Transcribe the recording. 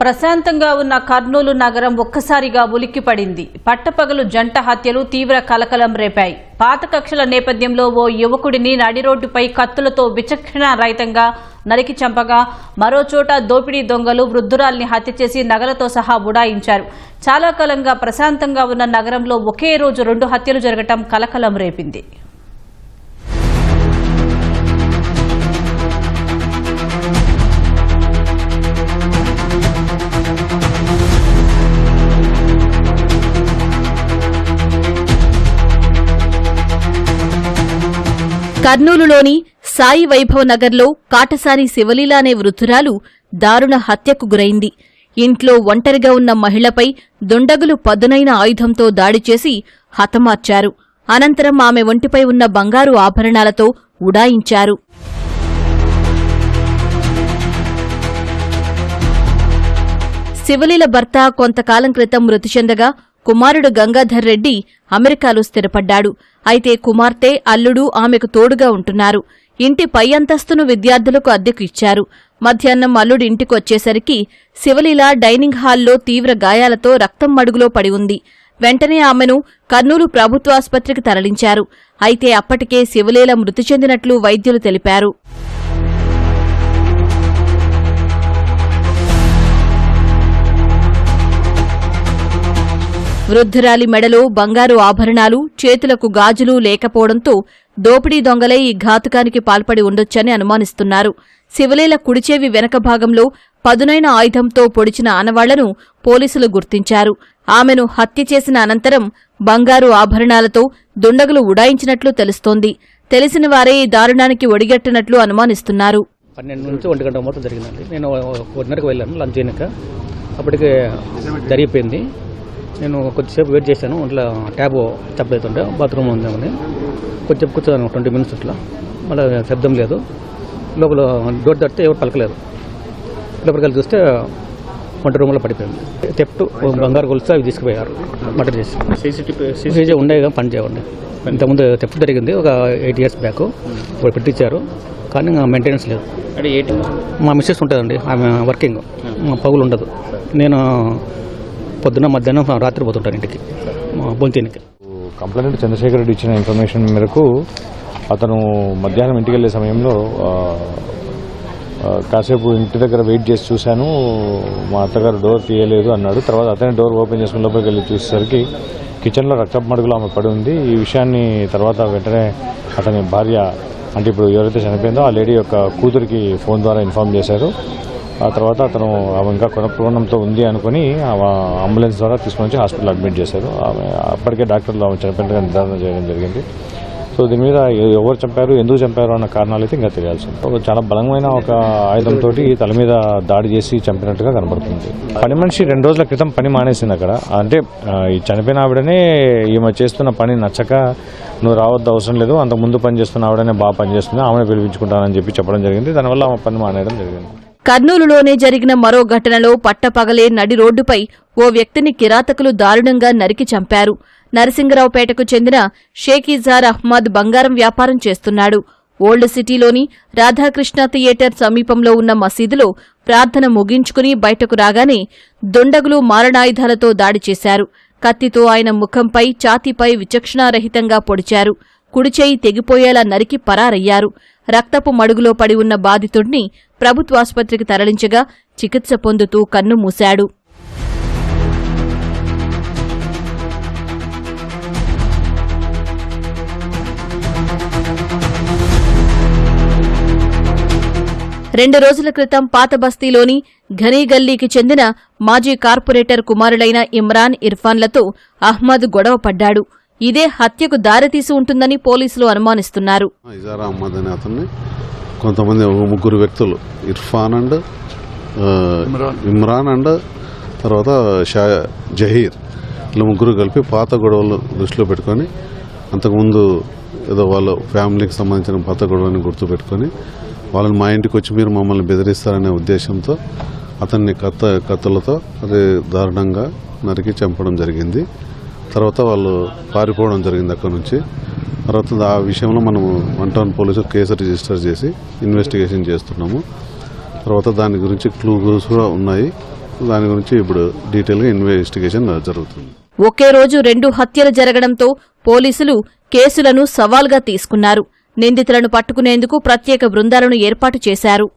ప్రశాంతంగా ఉన్న కర్నూలు నగరం ఒక్కసారిగా ఉలిక్కిపడింది. పట్టపగలు జంట హత్యలు తీవ్ర కలకలం రేపాయి. పాత కక్షల నేపథ్యంలో ఓ యువకుడిని నడి రోడ్డుపై కత్తులతో విచక్షణ రహితంగా నరికి చంపగా మరోచోట దోపిడీ దొంగలు వృద్ధురాల్ని హత్య చేసి నగలతో సహా ఉడాయించారు. చాలా కాలంగా ప్రశాంతంగా ఉన్న నగరంలో ఒకే రోజు రెండు హత్యలు జరగటం కలకలం రేపింది. కర్నూలులోని సాయి వైభవ్ నగర్లో కాటసాని శివలీల అనే వృద్ధురాలు దారుణ హత్యకు గురైంది. ఇంట్లో ఒంటరిగా ఉన్న మహిళపై దుండగులు పదునైన ఆయుధంతో దాడి చేసి హతమార్చారు. అనంతరం ఆమె ఒంటిపై ఉన్న బంగారు ఆభరణాలతో ఉడాయించారు. శివలీల భర్త కొంతకాలం క్రితం మృతి చెందగా కుమారుడు గంగాధర్ రెడ్డి అమెరికాలో స్థిరపడ్డాడు. అయితే కుమార్తె అల్లుడు ఆమెకు తోడుగా ఉంటున్నారు. ఇంటి పై అంతస్తును విద్యార్థులకు అద్దెకు ఇచ్చారు. మధ్యాహ్నం అల్లుడు ఇంటికొచ్చేసరికి శివలీల డైనింగ్ హాల్లో తీవ్ర గాయాలతో రక్తం మడుగులో పడి ఉంది. వెంటనే ఆమెను కర్నూలు ప్రభుత్వాసుపత్రికి తరలించారు. అయితే అప్పటికే శివలీల మృతి చెందినట్లు వైద్యులు తెలిపారు. వృద్ధురాలి మెడలో బంగారు ఆభరణాలు చేతులకు గాజులు లేకపోవడంతో దోపిడీ దొంగలే ఈ ఘాతుకానికి పాల్పడి ఉండొచ్చని అనుమానిస్తున్నారు. శివలీల కుడిచేవి వెనక భాగంలో పదునైన ఆయుధంతో పొడిచిన ఆనవాళ్ళను పోలీసులు గుర్తించారు. ఆమెను హత్య చేసిన అనంతరం బంగారు ఆభరణాలతో దుండగులు ఉడాయించినట్లు తెలుస్తోంది. తెలిసిన వారే ఈ దారుణానికి ఒడిగట్టినట్లు అనుమానిస్తున్నారు. పన్నెండు నుంచి ఒంటి గంట మొత్తం జరిగిందండి. నేను ఒకటిన్నరకు వెళ్ళాను లంచ్ అయినాక. అప్పటికే జరిగిపోయింది. నేను కొద్దిసేపు వెయిట్ చేశాను. ఒంట్లో ట్యాబ్ చెప్పబోతుంటే బాత్రూమ్ ఉందామని కొంచెం కూర్చోను ట్వంటీ మినిట్స్ ఇట్లా మళ్ళీ శబ్దం లేదు. లోపల డోర్ తట్టితే ఎవరు పలకలేదు లోపలికి వెళ్ళి చూస్తే వంట రూమ్లో పడిపోయింది. తెప్ట్ బంగారు గొలుసు అవి తీసుకుపోయారు. మర్డర్ చేసి. సీసీటీవీ సీసీ ఉండే కానీ పని చేయవండి. ఇంతకుముందు తెప్ట్ జరిగింది. ఒక ఎయిట్ ఇయర్స్ బ్యాక్ ఇప్పుడు పెట్టించారు కానీ మెయింటెనెన్స్ లేదు. మా మిస్సెస్ ఉంటుందండి. ఆమె వర్కింగ్ మా పగులు ఉండదు. నేను పొద్దున మధ్యాహ్నం రాత్రి పోతుంటారు ఇంటికి. బొంతేనికి కంప్లైంట్ చంద్రశేఖర్ రెడ్డి ఇచ్చిన ఇన్ఫర్మేషన్ మేరకు అతను మధ్యాహ్నం ఇంటికి వెళ్ళే సమయంలో కాసేపు ఇంటి దగ్గర వెయిట్ చేసి చూశాను. మా అత్తగారు డోర్ తీయలేదు అన్నాడు. తర్వాత అతనే డోర్ ఓపెన్ చేసుకుని లోపలికి వెళ్ళి చూసేసరికి కిచెన్లో రక్తపు మడుగులో ఆమె పడి ఉంది. ఈ విషయాన్ని తర్వాత వెంటనే అతని భార్య అంటే ఇప్పుడు ఎవరైతే చనిపోయిందో ఆ లేడీ యొక్క కూతురికి ఫోన్ ద్వారా ఇన్ఫామ్ చేశారు. ఆ తర్వాత అతను ఆమె ఇంకా కొనప్రవణంతో ఉంది అనుకుని అంబులెన్స్ ద్వారా తీసుకొని వచ్చి హాస్పిటల్ అడ్మిట్ చేశారు. ఆమె అప్పటికే డాక్టర్లు ఆమె చనిపోయినట్టుగా నిర్ధారణ చేయడం జరిగింది. సో దీని మీద ఎవరు చంపారు ఎందుకు చంపారు అన్న కారణాలు అయితే ఇంకా తెలియాల్సింది చాలా బలమైన ఒక ఆయుధంతో తల మీద దాడి చేసి చంపినట్టుగా కనబడుతుంది. పని మనిషి రెండు రోజుల క్రితం పని మానేసింది అక్కడ. అంటే ఈ చనిపోయిన ఆవిడనే ఈమె చేస్తున్న పని నచ్చక నువ్వు రావద్దు అవసరం లేదు అంత ముందు పని చేస్తున్న ఆవిడనే బాగా పనిచేస్తుంది ఆమెను పిలిపించుకుంటానని చెప్పి చెప్పడం జరిగింది. దానివల్ల ఆమె పని మానేయడం జరిగింది. కర్నూలులోనే జరిగిన మరో ఘటనలో పట్టపగలే నడి రోడ్డుపై ఓ వ్యక్తిని కిరాతకులు దారుణంగా నరికి చంపారు. నరసింగరావుపేటకు చెందిన షేఖీజార్ అహ్మద్ బంగారం వ్యాపారం చేస్తున్నాడు. ఓల్డ్ సిటీలోని రాధాకృష్ణ థియేటర్ సమీపంలో ఉన్న మసీదులో ప్రార్థన ముగించుకుని బయటకు రాగానే దుండగులు మారణాయుధాలతో దాడి చేశారు. కత్తితో ఆయన ముఖంపై ఛాతీపై విచక్షణారహితంగా పొడిచారు. కుడిచేయి తెగిపోయేలా నరికి పరారయ్యారు. రక్తపు మడుగులో పడి ఉన్న బాధితుడిని ప్రభుత్వాసుపత్రికి తరలించగా చికిత్స పొందుతూ కన్ను మూశాడు. రెండు రోజుల క్రితం పాత బస్తీలోని ఘనీగల్లీకి చెందిన మాజీ కార్పొరేటర్ కుమారులైన ఇమ్రాన్ ఇర్ఫాన్లతో అహ్మద్ గొడవ పడ్డాడు. ఇదే హత్యకు దారితీసి ఉంటుందని పోలీసులు అనుమానిస్తున్నారు. ఇజారా అహ్మద్ అనే అతన్ని కొంతమంది ముగ్గురు వ్యక్తులు ఇర్ఫాన్ అండ్ ఇమ్రాన్. అండ్ తర్వాత షా జహీర్. ఇలా ముగ్గురు కలిపి పాత గొడవలు దృష్టిలో పెట్టుకొని అంతకుముందు ఏదో వాళ్ళ ఫ్యామిలీకి సంబంధించిన పాత గొడవని గుర్తుపెట్టుకొని వాళ్ళని మా ఇంటికి వచ్చి మీరు మమ్మల్ని బెదిరిస్తారనే ఉద్దేశంతో అతన్ని కత్త కత్తులతో అదే దారుణంగా నరికి చంపడం జరిగింది. తర్వాత వాళ్ళు పారిపోవడం జరిగింది అక్కడ నుంచి. తర్వాత ఆ విషయంలో మనము one town police case register చేసి ఇన్వెస్టిగేషన్ చేస్తున్నాము. తర్వాత దాని గురించి క్లూస్ కూడా ఉన్నాయి. దాని గురించి ఇప్పుడు డీటెయిల్గా ఇన్వెస్టిగేషన్ జరుగుతుంది. ఒకే రోజు రెండు హత్యలు జరగడంతో పోలీసులు కేసులను సవాల్గా తీసుకున్నారు. నిందితులను పట్టుకునేందుకు ప్రత్యేక బృందాలను ఏర్పాటు చేశారు.